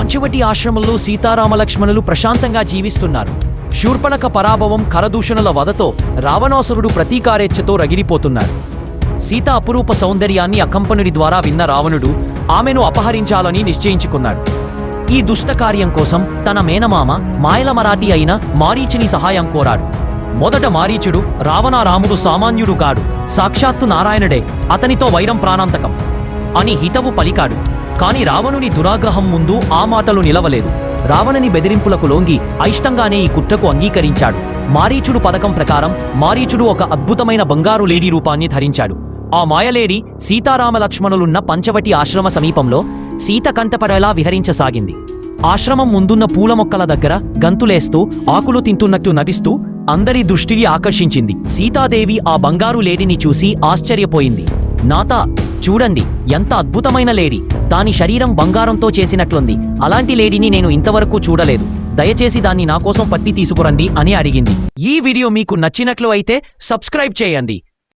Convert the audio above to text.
పంచవటి ఆశ్రమంలో సీతారామలక్ష్మణులు ప్రశాంతంగా జీవిస్తున్నారు. శూర్పణక పరాభవం కరదూషణుల వదతో రావణాసురుడు ప్రతీకారేచ్ఛతో రగిలిపోతున్నాడు సీత అపురూప సౌందర్యాన్ని అకంపనుడి ద్వారా విన్న రావణుడు ఆమెను అపహరించాలని నిశ్చయించుకున్నాడు. ఈ దుష్టకార్యం కోసం తన మేనమామ మాయల మరాఠీ అయిన మారీచుని సహాయం కోరాడు. మొదట మారీచుడు రావణారాముడు సామాన్యుడు కాడు సాక్షాత్తు నారాయణుడే అతనితో వైరం ప్రాణాంతకం. అని హితవు పలికాడు. కాని రావణుని దురాగ్రహం ముందు ఆ మాటలు నిలవలేదు. రావణుని బెదిరింపులకు లోంగి అయిష్టంగానే ఈ కుట్రకు అంగీకరించాడు. మారీచుడు పథకం ప్రకారం మారీచుడు ఒక అద్భుతమైన బంగారు లేడీ రూపాన్ని ధరించాడు. ఆ మాయలేడి సీతారామ లక్ష్మణులున్న పంచవటి ఆశ్రమ సమీపంలో సీత కంటపడేలా విహరించసాగింది. ఆశ్రమం ముందున్న పూల మొక్కల దగ్గర గంతులేస్తూ ఆకులు తింటున్నట్టు నటిస్తూ అందరి దృష్టిని ఆకర్షించింది. సీతాదేవి ఆ బంగారు లేడిని చూసి ఆశ్చర్యపోయింది. నాత చూడండి ఎంత అద్భుతమైన లేడీ. దాని శరీరం బంగారంతో చేసినట్లుంది. అలాంటి లేడీని నేను ఇంతవరకు చూడలేదు. దయచేసి దాన్ని నా కోసం పట్టి తీసుకురండి అని అడిగింది. ఈ వీడియో మీకు నచ్చినట్లు అయితే సబ్స్క్రైబ్ చేయండి.